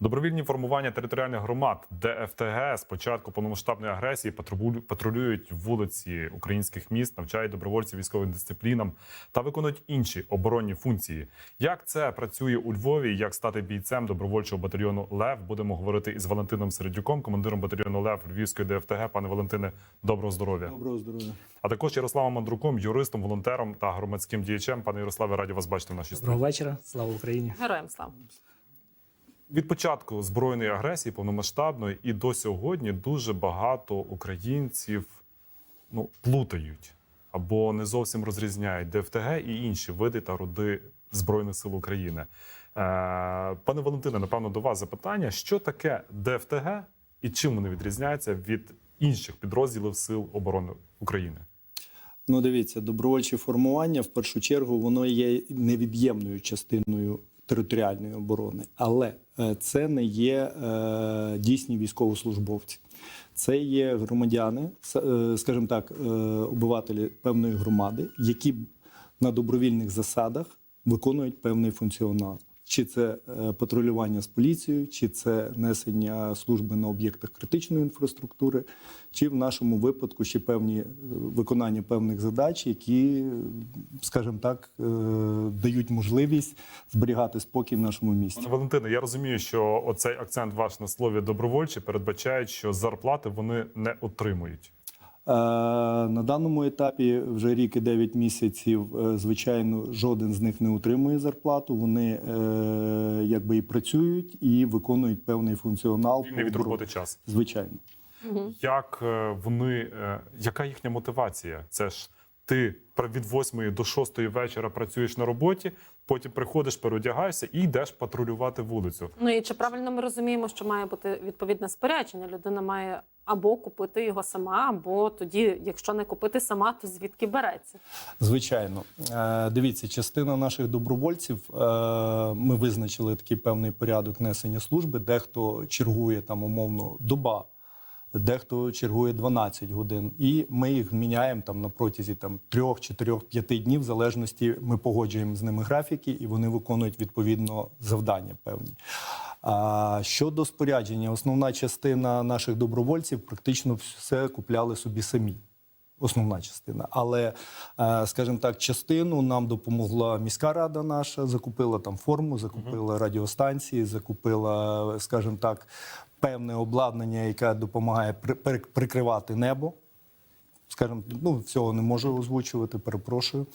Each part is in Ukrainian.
Добровільні формування територіальних громад ДФТГ з початку повномасштабної агресії патрулю- патрулюють вулиці українських міст, навчають добровольців військовим дисциплінам та виконують інші оборонні функції. Як це працює у Львові? Як стати бійцем добровольчого батальйону Лев? Будемо говорити із Валентином Середюком, командиром батальйону Лев Львівської ДФТГ. Пане Валентине, доброго здоров'я. Доброго здоров'я. А також Ярославом Мандруком, юристом, волонтером та громадським діячем. Пане Ярославе, раді вас бачити в нашій. Доброго вечора, слава Україні. Героям слава. Від початку збройної агресії повномасштабної і до сьогодні дуже багато українців ну, плутають або не зовсім розрізняють ДФТГ і інші види та роди Збройних сил України. Е, пане Валентине, напевно, до вас запитання: що таке ДФТГ і чим вони відрізняються від інших підрозділів Сил оборони України? Ну, дивіться, добровольче формування в першу чергу воно є невід'ємною частиною територіальної оборони, але е, це не є е, дійсні військовослужбовці. Це є громадяни, е, скажімо так, обивателі певної громади, які на добровільних засадах виконують певний функціонал. Чи це е, патрулювання з поліцією, чи це несення служби на об'єктах критичної інфраструктури, чи в нашому випадку ще певні е, виконання певних задач, які, скажімо так, е, дають можливість зберігати спокій в нашому місті. Пане Валентине, я розумію, що оцей акцент ваш на слові добровольчі передбачає, що зарплати вони не отримують. Е, На даному етапі вже рік і 9 місяців. е, Звичайно, жоден з них не отримує зарплату. Вони е, якби і працюють і виконують певний функціонал. Не від роботи час. Звичайно. Як е, вони, яка їхня мотивація? Це ж ти від 8 до 6 вечора працюєш на роботі, потім приходиш, переодягаєшся і йдеш патрулювати вулицю. Ну і чи правильно ми розуміємо, що має бути відповідне спорядження? Людина має або купити його сама, або тоді, якщо не купити сама, то звідки береться? Звичайно, Е, дивіться, частина наших добровольців. е, Ми визначили такий певний порядок несення служби. Дехто чергує там умовно доба, дехто чергує 12 годин, і ми їх міняємо там на протязі там трьох, чотирьох, п'яти днів. В залежності ми погоджуємо з ними графіки, і вони виконують відповідно завдання певні. А щодо спорядження, основна частина наших добровольців практично все купляли собі самі основна частина. Але, е, скажімо так, частину нам допомогла міська рада наша, закупила там форму, закупила радіостанції, закупила, скажімо так, певне обладнання, яке допомагає прикривати небо. Скажімо, ну всього не можу озвучувати, перепрошую.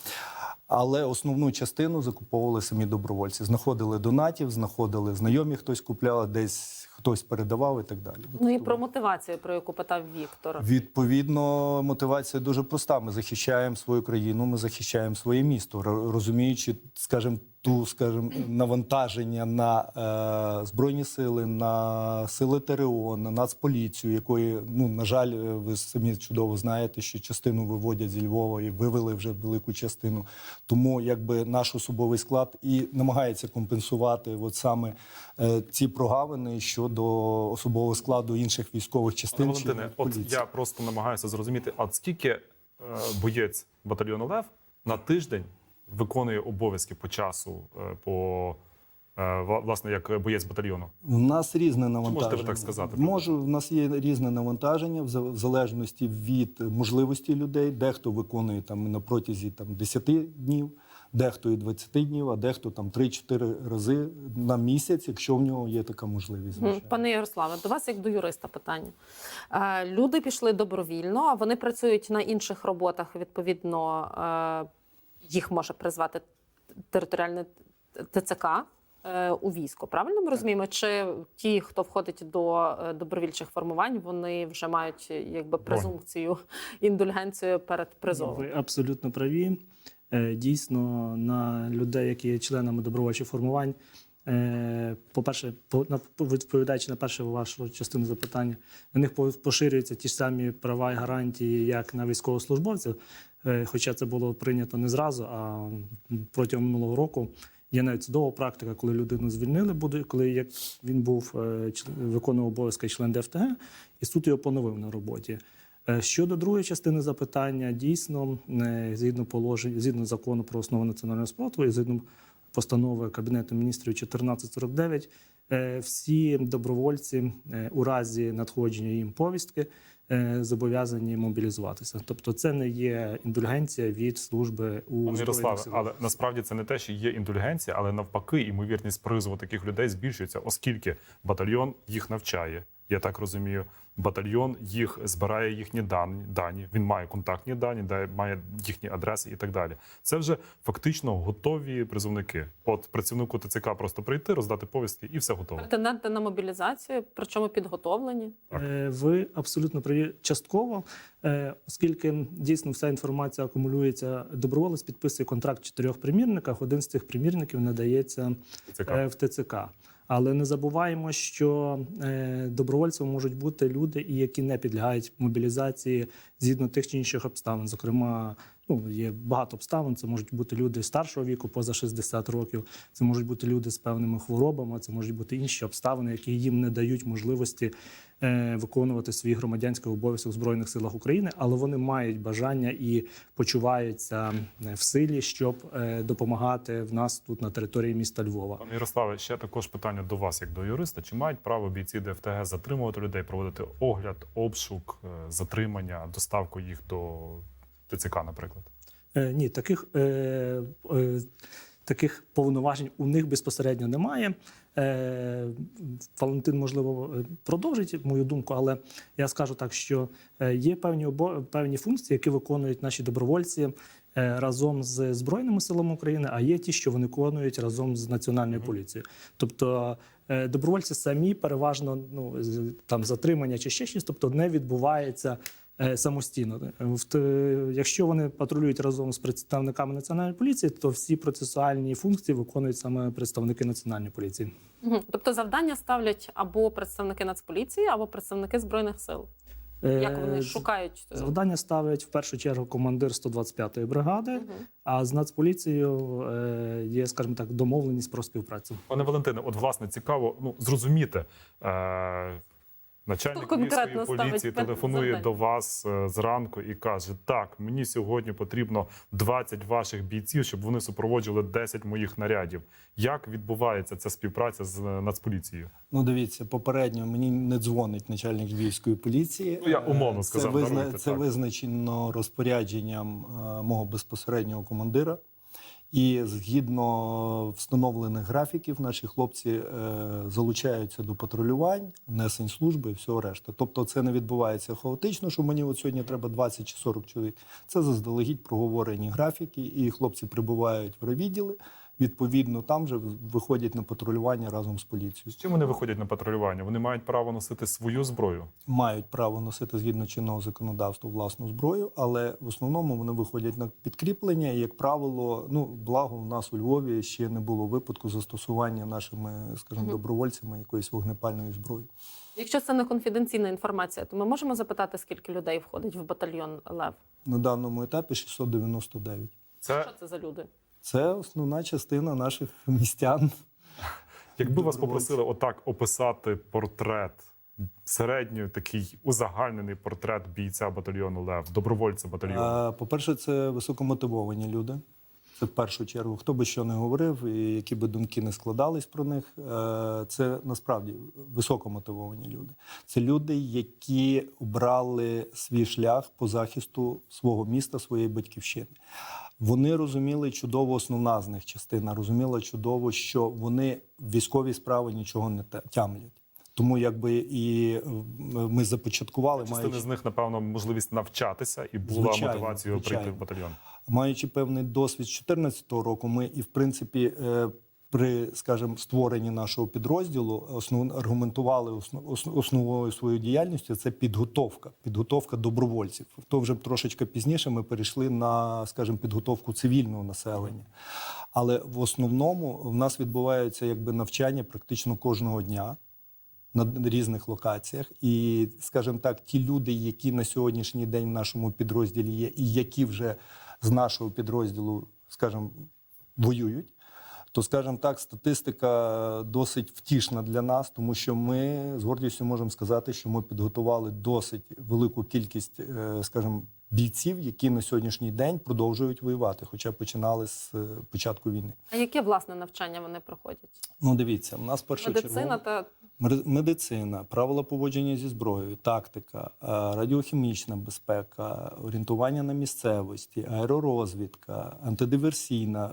Але основну частину закуповували самі добровольці. Знаходили донатів, знаходили знайомі, хтось купляв, десь хтось передавав і так далі. Ну і Тобто- про мотивацію, про яку питав Віктор. Відповідно, мотивація дуже проста. Ми захищаємо свою країну, ми захищаємо своє місто, розуміючи, скажімо, ту, скажімо, навантаження на е, збройні сили, на сили ТРО, на Нацполіцію, якої, ну на жаль, е, ви самі чудово знаєте, що частину виводять зі Львова і вивели вже велику частину. Тому якби наш особовий склад і намагається компенсувати от саме е, ці прогавини щодо особового складу інших військових частин. чи Валентине, от я просто намагаюся зрозуміти, а скільки е, боєць батальйону Лев на тиждень виконує обов'язки по часу, е, по е, власне як боєць батальйону? У нас різне навантаження. можете ви так сказати? Можу, в нас є різне навантаження в залежності від можливості людей. Дехто виконує там на протязі там 10 днів, дехто і 20 днів, а дехто там 3-4 рази на місяць, якщо в нього є така можливість. Звичайно. Пане Ярославе, до вас як до юриста питання. Е, Люди пішли добровільно, а вони працюють на інших роботах. Відповідно, їх може призвати територіальне ТЦК е, у військо. Правильно ми розуміємо? Чи ті, хто входить до е, добровільчих формувань, вони вже мають якби презумпцію, індульгенцію перед призовом? Ви абсолютно праві. Е, Дійсно, на людей, які є членами добровольчих формувань, по-перше, по- на- відповідаючи на першу вашу частину запитання, на них по- поширюються ті ж самі права і гарантії, як на військовослужбовців. Е, Хоча це було прийнято не зразу, а протягом минулого року. Є навіть судова практика, коли людину звільнили, коли як він був е, виконував обов'язки член ДФТГ, і суд його поновив на роботі. Е, Щодо другої частини запитання, дійсно, е, згідно положень, згідно закону про основи національного спротиву і згідно постанови Кабінету міністрів 1449, е, всі добровольці е, у разі надходження їм повістки е, зобов'язані мобілізуватися. Тобто, це не є індульгенція від служби у Ярославе, але насправді це не те, що є індульгенція, але навпаки, ймовірність призову таких людей збільшується, оскільки батальйон їх навчає. Я так розумію. Батальйон їх збирає їхні дані. дані. Він має контактні дані, да- має їхні адреси і так далі. Це вже фактично готові призовники. От працівнику ТЦК просто прийти, роздати повістки, і все готово. Претенденти на мобілізацію, причому підготовлені. Е, Ви абсолютно праві частково, е, оскільки дійсно вся інформація акумулюється. Доброволець підписує контракт в чотирьох примірниках. Один з цих примірників надається ТЦК. е, в ТЦК. Але не забуваємо, що е, добровольцями можуть бути люди, і які не підлягають мобілізації згідно тих чи інших обставин. Зокрема, ну є багато обставин. Це можуть бути люди старшого віку, поза 60 років. Це можуть бути люди з певними хворобами. Це можуть бути інші обставини, які їм не дають можливості виконувати свій громадянський обов'язок в збройних силах України, але вони мають бажання і почуваються е, в силі, щоб е, допомагати в нас тут на території міста Львова. Пане Ярославе, ще також питання до вас, як до юриста. Чи мають право бійці ДФТГ затримувати людей, проводити огляд, обшук, е, затримання, доставку їх до ТЦК, наприклад? Е, ні, таких, е, е, таких повноважень у них безпосередньо немає. Е, Валентин, можливо, продовжить мою думку, але я скажу так, що е, є певні обо- певні функції, які виконують наші добровольці е, разом з Збройними силами України, а є ті, що вони виконують разом з Національною поліцією. Тобто добровольці самі переважно ну, там затримання чи ще щось, тобто не відбувається самостійно. В Якщо вони патрулюють разом з представниками національної поліції, то всі процесуальні функції виконують саме представники національної поліції. Тобто завдання ставлять або представники Нацполіції, або представники збройних сил. Як Е, вони шукають е, Завдання ставить в першу чергу командир 125-ї бригади, Мгм. а з Нацполіцією е, є, скажімо так, домовленість про співпрацю. Пане Валентине, от власне цікаво ну зрозуміти. Е- Начальник ставить поліції телефонує до вас е, зранку і каже: Так, мені сьогодні потрібно 20 ваших бійців, щоб вони супроводжували 10 моїх нарядів. Як відбувається ця співпраця з е, Нацполіцією? Ну, дивіться, попередньо мені не дзвонить начальник львівської поліції. Ну, я умовно Е, сказав, Це, даруйте, це визначено розпорядженням мого безпосереднього командира. І згідно встановлених графіків, наші хлопці е, залучаються до патрулювань, несень служби і всього решта. Тобто, це не відбувається хаотично, що мені от сьогодні треба 20 чи 40 чоловік. Це заздалегідь проговорені графіки, і хлопці прибувають в райвідділи. Відповідно, там же виходять на патрулювання разом з поліцією. З чим вони виходять на патрулювання? Вони мають право носити свою зброю. мають право носити згідно чинного законодавства власну зброю, але в основному вони виходять на підкріплення. І, як правило, ну благо в нас у Львові ще не було випадку застосування нашими, скажімо, Мгм. добровольцями якоїсь вогнепальної зброї. Якщо це не конфіденційна інформація, то ми можемо запитати, скільки людей входить в батальйон Лев. На даному етапі 699. Це Що це за люди? Це основна частина наших містян. якби вас попросили отак описати портрет. Середньо такий узагальнений портрет бійця батальйону Лев, добровольця батальйону. По-перше, це високомотивовані люди. Це в першу чергу. Хто би що не говорив, і які би думки не складались про них, е, це насправді високомотивовані люди. Це люди, які обрали свій шлях по захисту свого міста, своєї батьківщини. Вони розуміли чудово, основна з них частина розуміла чудово, що вони військові справи нічого не тямлять. Тому якби і е, ми започаткували, Частина маючи з них, напевно, можливість навчатися і була Звичайно, мотивацією прийти в батальйон. маючи певний досвід з 2014 року, ми і в принципі. При, скажімо, створенні нашого підрозділу основ, аргументували основ, основ- основою своєю діяльністю це підготовка, підготовка добровольців. То вже трошечки пізніше ми перейшли на, скажімо, підготовку цивільного населення. Але в основному в нас відбуваються якби навчання практично кожного дня на різних локаціях. І, скажімо так, ті люди, які на сьогоднішній день в нашому підрозділі є, і які вже з нашого підрозділу, скажімо, воюють. То, скажімо так, статистика досить втішна для нас, тому що ми з гордістю можемо сказати, що ми підготували досить велику кількість, скажем, скажімо, бійців, які на сьогоднішній день продовжують воювати, хоча починали з е, початку війни. А яке власне навчання вони проходять? Ну, дивіться, у нас першочергово... Медицина та Медицина, правила поводження зі зброєю, тактика, е, радіохімічна безпека, орієнтування на місцевості, аеророзвідка, антидиверсійна,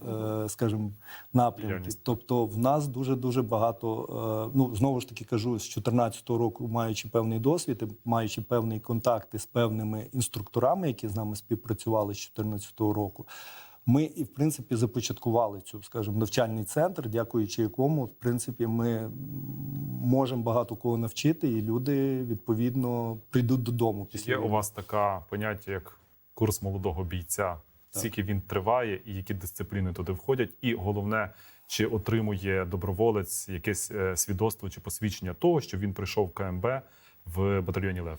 е, скажімо, напрямки. Тобто, в нас дуже дуже багато. е, Ну знову ж таки кажу, з 2014 року, маючи певний досвід, маючи певні контакти з певними інструкторами, які з нами співпрацювали з 2014 року. Ми і в принципі започаткували цю, скажімо, навчальний центр, дякуючи якому, в принципі, ми можемо багато кого навчити, і люди відповідно прийдуть додому після Є у вас така поняття, як курс молодого бійця, скільки він триває, і які дисципліни туди входять, і головне, чи отримує доброволець якесь е, свідоцтво чи посвідчення того, що він прийшов в КМБ в батальйоні Лев.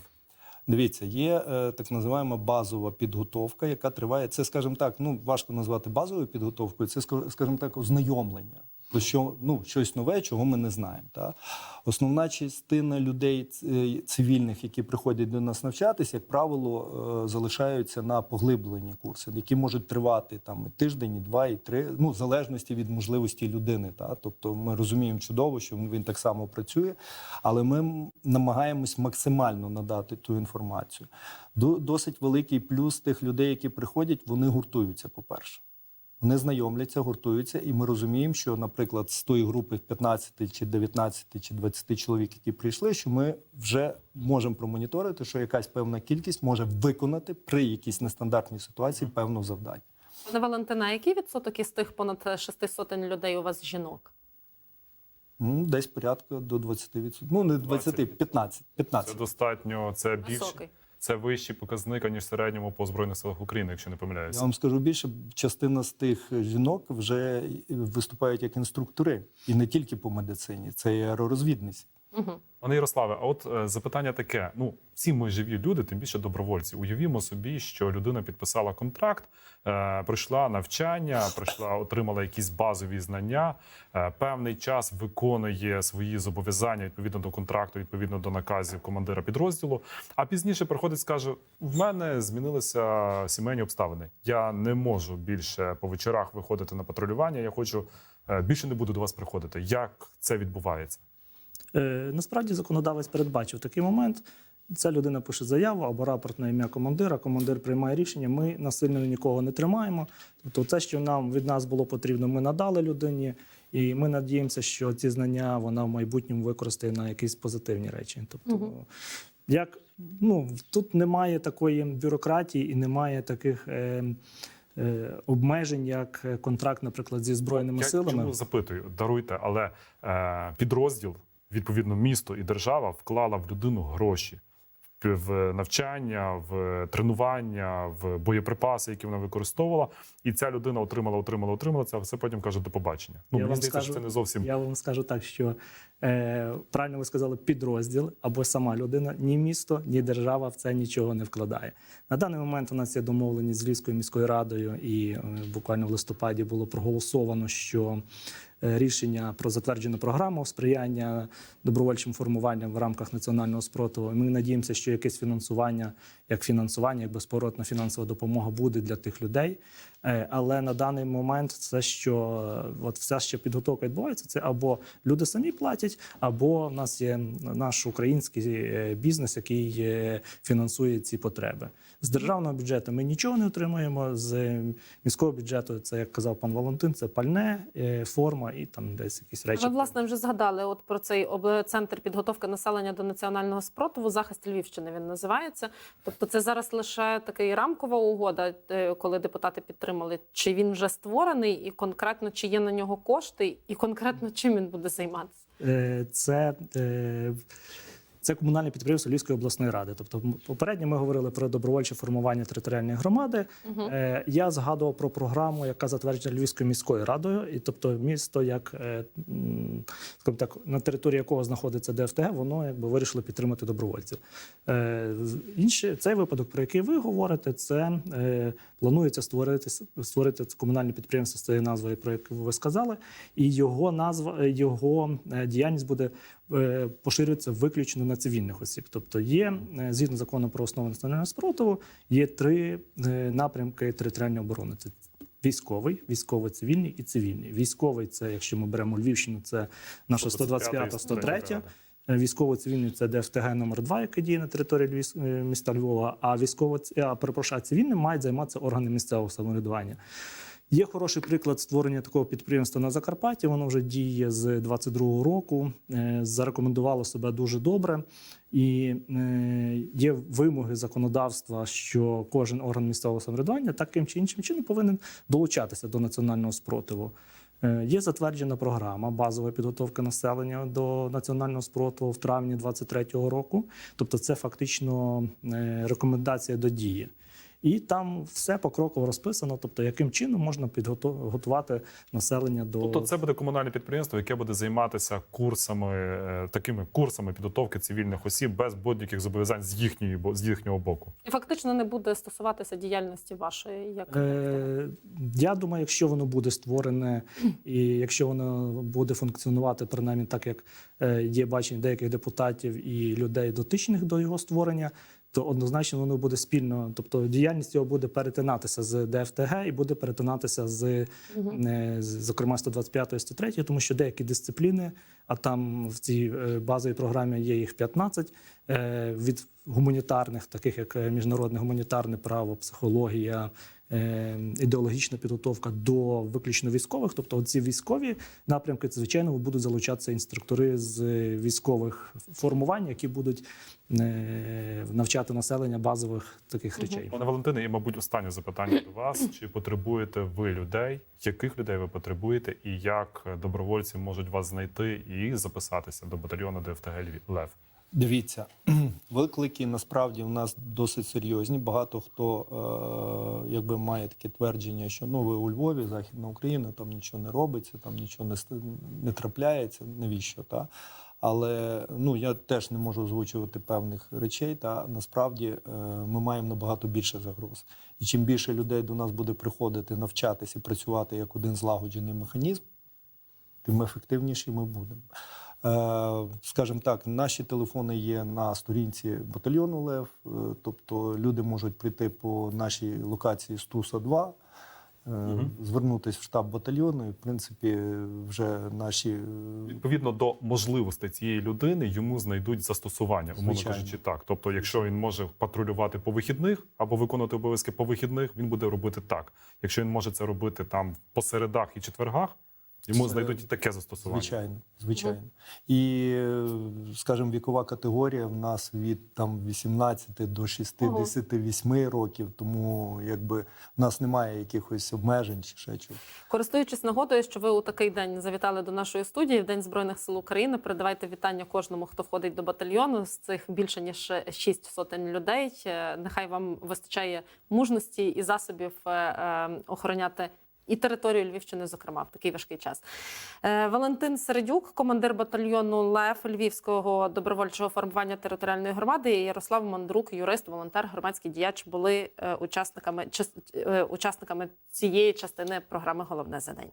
Дивіться, є е, так називаємо базова підготовка, яка триває. Це, скажімо так, ну важко назвати базовою підготовкою. Це ска- скажімо так, ознайомлення. Про що ну щось нове, чого ми не знаємо. Та основна частина людей е, цивільних, які приходять до нас навчатися, як правило, е, залишаються на поглиблені курси, які можуть тривати там і тиждень, і два, і три, ну в залежності від можливості людини. Та тобто, ми розуміємо чудово, що він так само працює, але ми намагаємось максимально надати ту інформацію. Досить великий плюс тих людей, які приходять, вони гуртуються. По перше. Вони знайомляться, гуртуються, і ми розуміємо, що, наприклад, з тої групи 15 чи 19 чи 20 чоловік, які прийшли, що ми вже можемо промоніторити, що якась певна кількість може виконати при якійсь нестандартній ситуації певну завдання. Пане Валентина, який відсоток із тих понад шести сотень людей у вас жінок? Ну, десь порядка до 20%. Ну, не 20, 15. 15. Це достатньо, це більше Високий. Це вищий показник ніж в середньому по збройних силах України, якщо не Я вам скажу більше, частина з тих жінок вже виступають як інструктори, і не тільки по медицині, це і аеророзвідниці. Угу. Пане Ярославе, а от е, запитання таке: ну всі ми живі люди, тим більше добровольці. Уявімо собі, що людина підписала контракт, е, пройшла навчання, пройшла, отримала якісь базові знання, е, певний час виконує свої зобов'язання відповідно до контракту, відповідно до наказів командира підрозділу. А пізніше приходить, скаже: в мене змінилися сімейні обставини. Я не можу більше по вечорах виходити на патрулювання. Я хочу е, більше не буду до вас приходити. Як це відбувається? Е, Насправді законодавець передбачив такий момент. Ця людина пише заяву або рапорт на ім'я командира. Командир приймає рішення. Ми насильно нікого не тримаємо. Тобто, це, що нам від нас було потрібно, ми надали людині, і ми надіємося, що ці знання вона в майбутньому використає на якісь позитивні речі. Тобто, Мгм. як ну тут немає такої бюрократії і немає таких. Е, е, Обмежень, як контракт, наприклад, зі збройними Я силами. чому запитую, даруйте, але е, підрозділ, відповідно, місто і держава вклала в людину гроші в- навчання, в тренування, в боєприпаси, які вона використовувала, і ця людина отримала, отримала, отримала це, а все потім каже до побачення. Ну Я мені здається, що це не зовсім Я вам скажу так, що е, правильно ви сказали, підрозділ або сама людина, ні місто, ні держава в це нічого не вкладає. На даний момент у нас є домовленість з Львівською міською радою, і е, буквально в листопаді було проголосовано, що рішення про затверджену програму сприяння добровольчим формуванням в рамках національного спротиву. Ми надіємося, що якесь фінансування, як фінансування, як безповоротна фінансова допомога буде для тих людей. Е, Але на даний момент це що е, от вся ще підготовка відбувається. Це або люди самі платять, або в нас є наш український е, бізнес, який фінансує ці потреби. З державного бюджету ми нічого не отримуємо. З міського бюджету, це як казав пан Валентин, це пальне, форма і там десь якісь речі. Ви власне вже згадали от про цей центр підготовки населення до національного спротиву. Захист Львівщини він називається. Тобто, це зараз лише така рамкова угода, коли депутати підтримали. Чи він вже створений, і конкретно чи є на нього кошти, і конкретно чим він буде займатися? Е, це, е, це комунальне підприємство Львівської обласної ради. Тобто, попередньо ми говорили про добровольче формування територіальної громади. Угу. Е, Я згадував про програму, яка затверджена Львівською міською радою, і тобто місто, як е, так, на території якого знаходиться ДФТГ, воно якби вирішило підтримати добровольців. Е, Інший цей випадок, про який ви говорите, це е, планується створити створити комунальне підприємство з цією назвою, про яку ви сказали, і його назва його діяльність буде поширюється виключно на цивільних осіб. Тобто є е, згідно закону про основи національного спротиву, є три е, напрямки територіальної оборони: це військовий, військово-цивільний і цивільний. Військовий це, якщо ми беремо Львівщину, це наша 125 103 Е, Військово-цивільний це ДФТГ номер 2 який діє на території Львів- е, міста Львова. А військово а, перепрошую, цивільним мають займатися органи місцевого самоврядування. Є хороший приклад створення такого підприємства на Закарпатті. Воно вже діє з 22-го року, е, зарекомендувало себе дуже добре. І е, є вимоги законодавства, що кожен орган місцевого самоврядування таким чи іншим чином повинен долучатися до національного спротиву. Е, Є затверджена програма базова підготовка населення до національного спротиву в травні 2023 року. Тобто, це фактично рекомендація до дії. І там все покроково розписано, тобто яким чином можна підготувати населення до Тобто це буде комунальне підприємство, яке буде займатися курсами, е, такими курсами підготовки цивільних осіб без будь-яких зобов'язань з їхньої бо- з їхнього боку. І фактично не буде стосуватися діяльності вашої як Е, я думаю, якщо воно буде створене, і якщо воно буде функціонувати принаймні так, як е, є бачення деяких депутатів і людей, дотичних до його створення, то однозначно воно буде спільно. Тобто діяльність його буде перетинатися з ДФТГ і буде перетинатися з, е, з- зокрема, 125 103, тому що деякі дисципліни, а там в цій е, базовій програмі є їх 15, е, від гуманітарних, таких як міжнародне гуманітарне право, психологія, ідеологічна підготовка до виключно військових. Тобто, ці військові напрямки, це, звичайно, будуть залучатися інструктори з військових формувань, які будуть е, навчати населення базових таких речей. Пане Валентине, і мабуть, останнє запитання до вас: чи потребуєте ви людей? Яких людей ви потребуєте, і як добровольці можуть вас знайти і записатися до батальйону ДФТГ Львів- Лев? Дивіться, виклики насправді в нас досить серйозні. Багато хто е, якби має таке твердження, що ну ви у Львові, Західна Україна, там нічого не робиться, там нічого не, не трапляється. Навіщо? Та? Але ну я теж не можу озвучувати певних речей. Та насправді е, ми маємо набагато більше загроз. І чим більше людей до нас буде приходити, навчатися працювати як один злагоджений механізм, тим ефективніші ми будемо. Е, Скажімо так, наші телефони є на сторінці батальйону Лев, е, тобто люди можуть прийти по нашій локації Стуса 2, е, звернутися в штаб батальйону, і в принципі вже наші Відповідно до можливостей цієї людини йому знайдуть застосування, умовно кажучи, так. Тобто, якщо він може патрулювати по вихідних або виконувати обов'язки по вихідних, він буде робити так. Якщо він може це робити там по середах і четвергах, йому Це- знайдуть і таке застосування. Звичайно, звичайно. І, е, скажімо, вікова категорія в нас від там 18 до 68 років, тому якби в нас немає якихось обмежень чи ще чого. Користуючись нагодою, що ви у такий день завітали до нашої студії в День Збройних сил України. Передавайте вітання кожному, хто входить до батальйону. З цих більше ніж шість сотень людей. Е, Нехай вам вистачає мужності і засобів е, е, охороняти. І територію Львівщини, зокрема, в такий важкий час. Е, Валентин Середюк, командир батальйону ЛЕФ Львівського добровольчого формування територіальної громади, і Ярослав Мандрук, юрист, волонтер, громадський діяч, були е, учасниками, час- е, учасниками цієї частини програми Головне за день.